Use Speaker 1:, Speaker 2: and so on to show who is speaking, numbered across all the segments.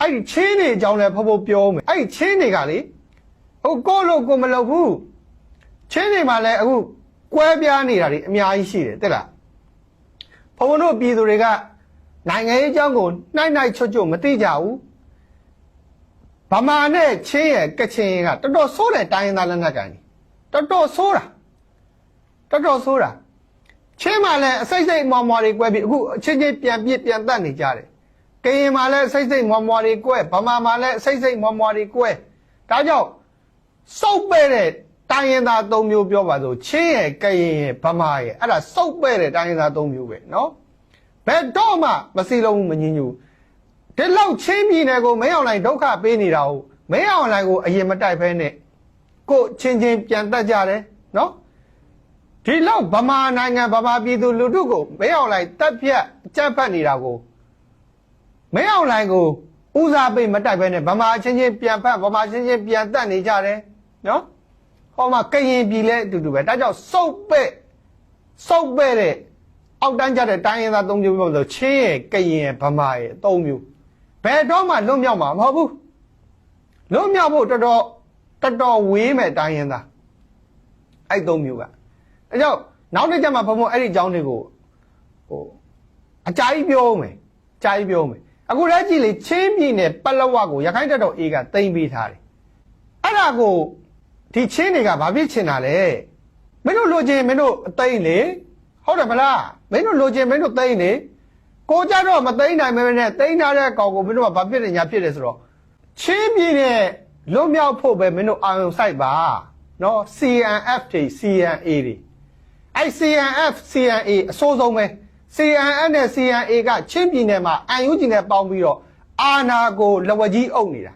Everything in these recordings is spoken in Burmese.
Speaker 1: အဲ့ဒီချင်းတွေအကြောင်းလည်းဖဖို့ပြောမယ်အဲ့ဒီချင်းတွေကလေဟိုကိုလို့ကိုမလုပ်ဘူးချင်းတွေမှာလည်းအခုကွဲပြားနေတာတွေအများကြီးရှိတယ်တဲ့လားဘုံတို့ပြည်သူတွေကနိုင်ငံရေးအကြောင်းကိုနှိုက်နှိုက်ချွတ်ချွတ်မသိကြဘူးဗမာနဲ့ချင်းရဲ့ကချင်ကတော်တော်ဆိုးတဲ့တိုင်းရင်းသားလက်နက်ကန်ကြီးတော်တော်ဆိုးတာတော်တော်ဆိုးတာချင်းမှာလည်းအစိမ့်စိမ့်မော်မော်တွေကွဲပြီးအခုအချင်းချင်းပြန်ပြစ်ပြန်တတ်နေကြတယ် ကရင်မှာလည်းစိတ်စိတ်မွားမွားတွေကိုယ်ဗမာမှာလည်းစိတ်စိတ်မွားမွားတွေကိုယ်ဒါကြောင့်စုပ်ပဲ့တဲ့တိုင်းရင်သား၃မျိုးပြောပါဆိုချင်းရယ်ကရင်ရယ်ဗမာရယ်အဲ့ဒါစုပ်ပဲ့တဲ့တိုင်းရင်သား၃မျိုးပဲနော်ဘယ်တော့မှမစီလုံးမငင်းညူဒီလောက်ချင်းပြည်နယ်ကိုမင်းအောင်လိုင်ဒုက္ခပေးနေတာဟုတ်မင်းအောင်လိုင်ကိုအရင်မတိုက်ဖဲနဲ့ကိုချင်းချင်းပြန်တက်ကြတယ်နော်ဒီလောက်ဗမာနိုင်ငံဗမာပြည်သူလူထုကိုမင်းအောင်လိုင်တက်ဖြတ်အကြက်ဖတ်နေတာကို မင်းအောင်လှိုင်ကိုဦးစားပေးမတိုက်ဘဲနဲ့ဗမာချင်းချင်းပြန်ဖတ်ဗမာချင်းချင်းပြန်တက်နေကြတယ်နော်ဟောမှာကရင်ပြည်လဲအတူတူပဲဒါကြောင့်စုပ်ပဲ့စုပ်ပဲ့တဲ့အောက်တန်းကြတဲ့တိုင်းရင်းသား၃မျိုးပြောလို့ချင်းရဲ့ကရင်ရဲ့ဗမာရဲ့၃မျိုးဘယ်တော့မှလွတ်မြောက်မှာမဟုတ်ဘူးလွတ်မြောက်ဖို့တော်တော်တော်တော်ဝေးမဲ့တိုင်းရင်းသားအဲ့၃မျိုးကအဲကြောင့်နောက်တစ်ချက်မှာဘုံဘုံအဲ့ဒီအကြောင်းတွေကိုဟိုအကြာကြီးပြောမယ်အကြာကြီးပြောမယ် အခုလည်းကြည့်လေချင်းပြည်နယ်ပလက်ဝကိုရခိုင်တပ်တော်အေးကတင်ပေးထားတယ်အဲ့ဒါကိုဒီချင်းတွေကဘာဖြစ်ချင်တာလဲမင်းတို့လိုချင်မင်းတို့အသိမ့်လေဟုတ်တယ်မလားမင်းတို့လိုချင်မင်းတို့သိမ့်လေကိုကြတော့မသိမ့်နိုင်မဲနဲ့သိမ့်ထားတဲ့ကောင်ကိုမင်းတို့ကဘာဖြစ်နေညာဖြစ်တယ်ဆိုတော့ချင်းပြည်နယ်လွတ်မြောက်ဖို့ပဲမင်းတို့အာရုံစိုက်ပါနော် CNF တွေ CNA တွေအဲ့ CNF CNA အစိုးဆုံးပဲ CNN နဲ့ CNA ကချင်းပြည်နယ်မှာအန်ယူဂျီနဲ့ပေါင်းပြီးတော့အာနာကိုလဝကြီးအုပ်နေတာ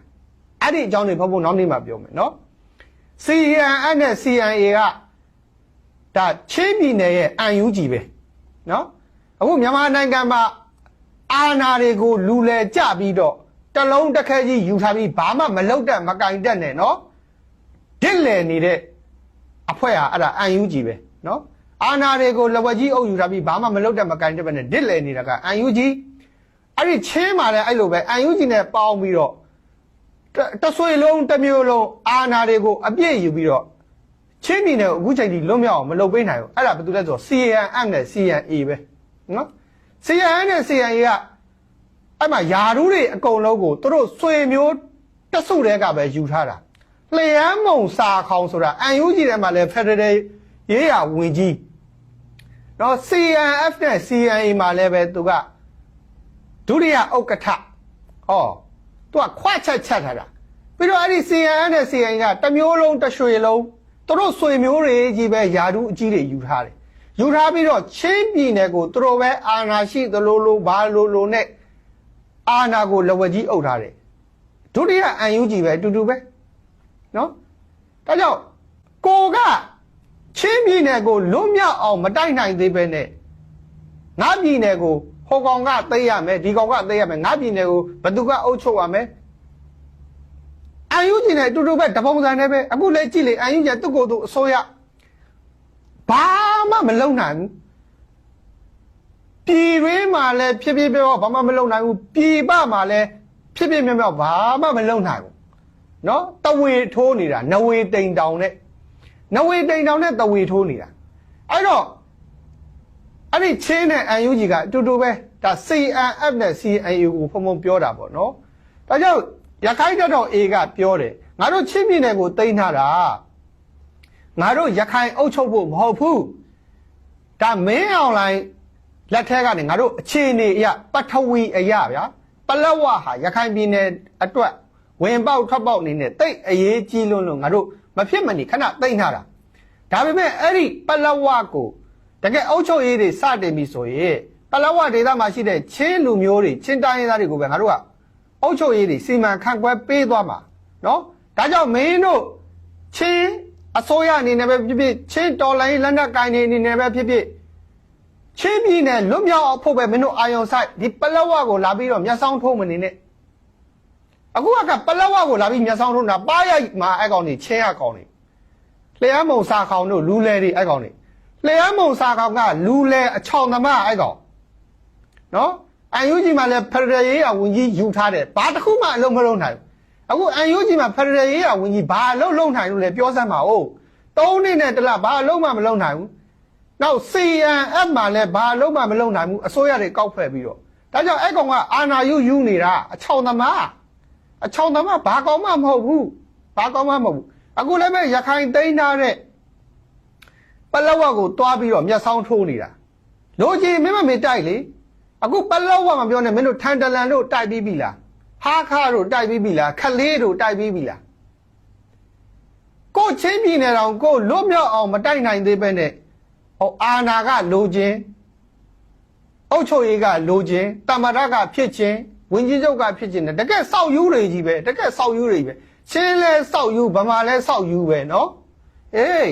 Speaker 1: အဲ့ဒီအကြောင်းတွေဖဖို့နောက်နေ့မှာပြောမယ်နော် CNN နဲ့ CNA ကဒါချင်းပြည်နယ်ရဲ့အန်ယူဂျီပဲနော်အခုမြန်မာနိုင်ငံမှာအာနာတွေကိုလူလဲကြပြီးတော့တလုံးတစ်ခဲကြီးယူထားပြီးဘာမှမလုပ်တတ်မကင်တတ်နဲ့နော်ဒစ်လည်နေတဲ့အဖွဲ့ဟာအဲ့ဒါအန်ယူဂျီပဲနော် အာနာတွေကိုလဝက်ကြီးအုပ်ယူထားပြီးဘာမှမလုပ်တတ်မကင်တတ်ပဲနဲ့ဒစ်လဲနေတာကအန်ယူဂျီအဲ့ဒီချင်းမှာလည်းအဲ့လိုပဲအန်ယူဂျီနဲ့ပေါင်းပြီးတော့တဆွေလုံးတစ်မျိုးလုံးအာနာတွေကိုအပြည့်ယူပြီးတော့ချင်းပြည်နယ်အခုချိန်ထိလွတ်မြောက်အောင်မလုပ်ပေးနိုင်ဘူးအဲ့ဒါဘာတူလဲဆိုတော့ CAN Act နဲ့ CNA ပဲနော် CAN နဲ့ CNA ကအဲ့မှာယာရူးတွေအကုန်လုံးကိုသူတို့ဆွေမျိုးတဆုတဲကပဲယူထားတာလျှမ်းမုံစာခေါင်ဆိုတာအန်ယူဂျီထဲမှာလဲ Federal ရေးရဝင်ကြီး တော့ CNF နဲ့ CNA မှာလည်းပဲသူကဒုတိယဥက္ကဋ္ဌဟောသူကခွတ်ချက်ချက်ထားတာပြီးတော့အဲ့ဒီ CNF နဲ့ CNA ကတစ်မျိုးလုံးတစ်ရွှေလုံးသူတို့ဆွေမျိုးတွေကြီးပဲယာဒူးအကြီးတွေယူထားတယ်ယူထားပြီးတော့ချင်းပြည်နယ်ကိုသူတို့ပဲအာဏာရှိသလိုလိုဘာလိုလိုနဲ့အာဏာကိုလဝက်ကြီးအုပ်ထားတယ်ဒုတိယအန်ယူဂျီပဲအတူတူပဲနော်ဒါကြောင့်ကိုက ချင်းပြည်နယ်ကိုလွတ်မြောက်အောင်မတိုက်နိုင်သေးပဲနဲ့ငါပြည်နယ်ကိုဟိုကောင်ကသိမ်းရမယ်ဒီကောင်ကသိမ်းရမယ်ငါပြည်နယ်ကိုဘသူကအုပ်ချုပ်ရမယ်အန်ယူဂျီနဲ့အတူတူပဲတပုံစံနဲ့ပဲအခုလည်းကြည့်လေအန်ယူဂျီကသူ့ကိုယ်သူအစိုးရဘာမှမလုပ်နိုင်ဘူးပြည်ရင်းမှာလည်းဖြစ်ဖြစ်ပြောဘာမှမလုပ်နိုင်ဘူးပြည်ပမှာလည်းဖြစ်ဖြစ်မြောက်မြောက်ဘာမှမလုပ်နိုင်ဘူးနော်တဝေထိုးနေတာနဝေတိန်တောင်နဲ့ နဝေတိန်တောင်နဲ့တဝေထိုးနေတာအဲ့တော့အဲ့ဒီချင်းနဲ့ UNG ကအတူတူပဲဒါ CNF နဲ့ CNU ကိုဖုံဖုံပြောတာပေါ့နော်ဒါကြောင့်ရခိုင်တပ်တော် A ကပြောတယ်ငါတို့ချင်းပြည်နယ်ကိုတိမ့်ထားတာငါတို့ရခိုင်အုပ်ချုပ်ဖို့မဟုတ်ဘူးဒါမင်းအောင်လိုင်းလက်ထက်ကနေငါတို့အခြေအနေအရပထဝီအရဗျာပလက်ဝဟာရခိုင်ပြည်နယ်အတွက်ဝင်ပေါက်ထွက်ပေါက်အနေနဲ့တိတ်အရေးကြီးလွန်းလို့ငါတို့ မဖြစ်မနေခဏတိတ်ထားတာဒါပေမဲ့အဲ့ဒီပလဝကိုတကယ်အုပ်ချုပ်ရေးတွေစတင်ပြီဆိုရင်ပလဝဒေသမှာရှိတဲ့ချင်းလူမျိုးတွေချင်းတိုင်းရင်းသားတွေကိုပဲငါတို့ကအုပ်ချုပ်ရေးတွေစီမံခန့်ခွဲပေးသွားမှာနော်ဒါကြောင့်မင်းတို့ချင်းအစိုးရအနေနဲ့ပဲဖြစ်ဖြစ်ချင်းတော်လိုင်းလက်နက်ကိုင်နေအနေနဲ့ပဲဖြစ်ဖြစ်ချင်းပြည်နယ်လွတ်မြောက်အောင်ဖို့ပဲမင်းတို့အာယုံဆိုင်ဒီပလဝကိုလာပြီးတော့မျက်စောင်းထိုးမနေနဲ့ အခုကပလက်ဝကိုလာပြီးမျက်စောင်းထိုးတာပါရိုက်မှာအဲ့ကောင်နေချင်းရကောင်နေလျှမ်းမုံစာခေါင်တို့လူလဲတွေအဲ့ကောင်နေလျှမ်းမုံစာခေါင်ကလူလဲအချောင်သမားအဲ့ကောင်နော်အန်ယူဂျီမှာလည်းဖရယ်ရေးရဝန်ကြီးယူထားတယ်ဘာတစ်ခုမှအလုံးမလုံးနိုင်ဘူးအခုအန်ယူဂျီမှာဖရယ်ရေးရဝန်ကြီးဘာအလုံးလုံးနိုင်လို့လဲပြောစမ်းပါဦးသုံးနှစ်နဲ့တစ်လဘာအလုံးမှမလုံးနိုင်ဘူးနောက် CNF မှာလည်းဘာအလုံးမှမလုံးနိုင်ဘူးအစိုးရတွေကောက်ဖက်ပြီးတော့ဒါကြောင့်အဲ့ကောင်ကအာနာယူယူနေတာအချောင်သမား အချောင်သမားဘာကောင်မှမဟုတ်ဘူးဘာကောင်မှမဟုတ်ဘူးအခုလည်းပဲရခိုင်သိမ်းထားတဲ့ပလောဝကိုတွားပြီးတော့မျက်စောင်းထိုးနေတာလိုချင်မင်းမမေတိုက်လေအခုပလောဝမပြောနဲ့မင်းတို့ထန်တလန်တို့တိုက်ပြီးပြီလားဟာခါတို့တိုက်ပြီးပြီလားခလေးတို့တိုက်ပြီးပြီလားကိုချင်းပြည်နယ်တော်ကိုလွတ်မြောက်အောင်မတိုက်နိုင်သေးပဲနဲ့ဟောအာနာကလိုချင်အုတ်ချုပ်ရေးကလိုချင်တမရကဖြစ်ချင်းဝင်ကြီးချုပ်ကဖြစ်ချင်တယ်တကယ်ဆောက်ယူတွေကြီးပဲတကယ်ဆောက်ယူတွေပဲချင်းလဲဆောက်ယူဗမာလဲဆောက်ယူပဲနော်အေး